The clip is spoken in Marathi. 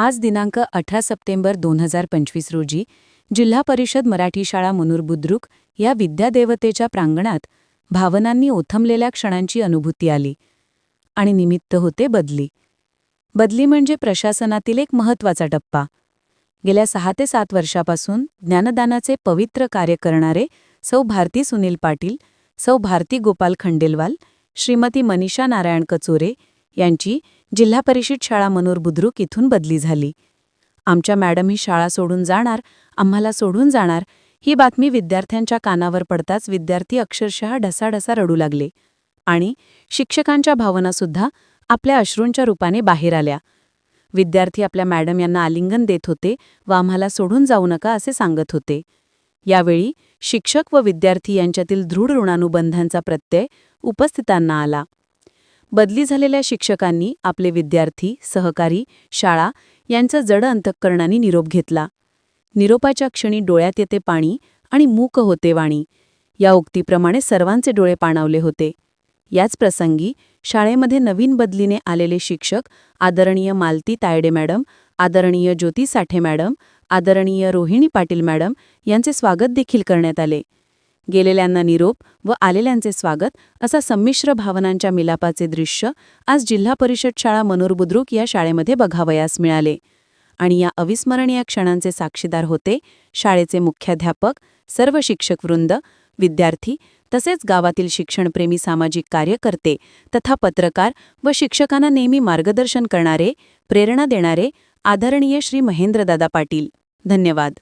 आज दिनांक अठरा सप्टेंबर दोन हजार पंचवीस रोजी जिल्हा परिषद मराठी शाळा मुनुर बुद्रुक या विद्यादेवतेच्या प्रांगणात भावनांनी ओथंबलेल्या क्षणांची अनुभूती आली आणि निमित्त होते बदली. बदली म्हणजे प्रशासनातील एक महत्त्वाचा टप्पा. गेल्या सहा ते सात वर्षापासून ज्ञानदानाचे पवित्र कार्य करणारे सौ भारती सुनील पाटील सौ भारती गोपाल खंडेलवाल श्रीमती मनीषा नारायण कचोरे यांची जिल्हा परिषद शाळा मनोर बुद्रुक इथून बदली झाली. आमच्या मॅडम ही शाळा सोडून जाणार आम्हाला सोडून जाणार ही बातमी विद्यार्थ्यांच्या कानावर पडताच विद्यार्थी अक्षरशः ढसाढसा रडू लागले. आणि शिक्षकांच्या भावनासुद्धा आपल्या अश्रूंच्या रूपाने बाहेर आल्या. विद्यार्थी आपल्या मॅडम यांना आलिंगन देत होते व आम्हाला सोडून जाऊ नका असे सांगत होते. यावेळी शिक्षक व विद्यार्थी यांच्यातील दृढ ऋणानुबंधांचा प्रत्यय उपस्थितांना आला. बदली झालेल्या शिक्षकांनी आपले विद्यार्थी सहकारी शाळा यांचा जड अंतःकरणाने निरोप घेतला. निरोपाच्या क्षणी डोळ्यात येते पाणी आणि मूक होते वाणी. या उक्तीप्रमाणे सर्वांचे डोळे पाणावले होते. याच प्रसंगी शाळेमध्ये नवीन बदलीने आलेले शिक्षक आदरणीय मालती तायडे मॅडम आदरणीय ज्योती साठे मॅडम आदरणीय रोहिणी पाटील मॅडम यांचे स्वागत देखील करण्यात आले. गेलेल्यांना निरोप व आलेल्यांचे स्वागत असा संमिश्र भावनांच्या मिलापाचे दृश्य आज जिल्हा परिषद शाळा मनोरबुद्रुक या शाळेमध्ये बघावयास मिळाले. आणि या अविस्मरणीय क्षणांचे साक्षीदार होते शाळेचे मुख्याध्यापक सर्व शिक्षकवृंद विद्यार्थी तसेच गावातील शिक्षणप्रेमी सामाजिक कार्यकर्ते तथा पत्रकार व शिक्षकांना नेहमी मार्गदर्शन करणारे प्रेरणा देणारे आदरणीय श्री महेंद्रदादा पाटील. धन्यवाद.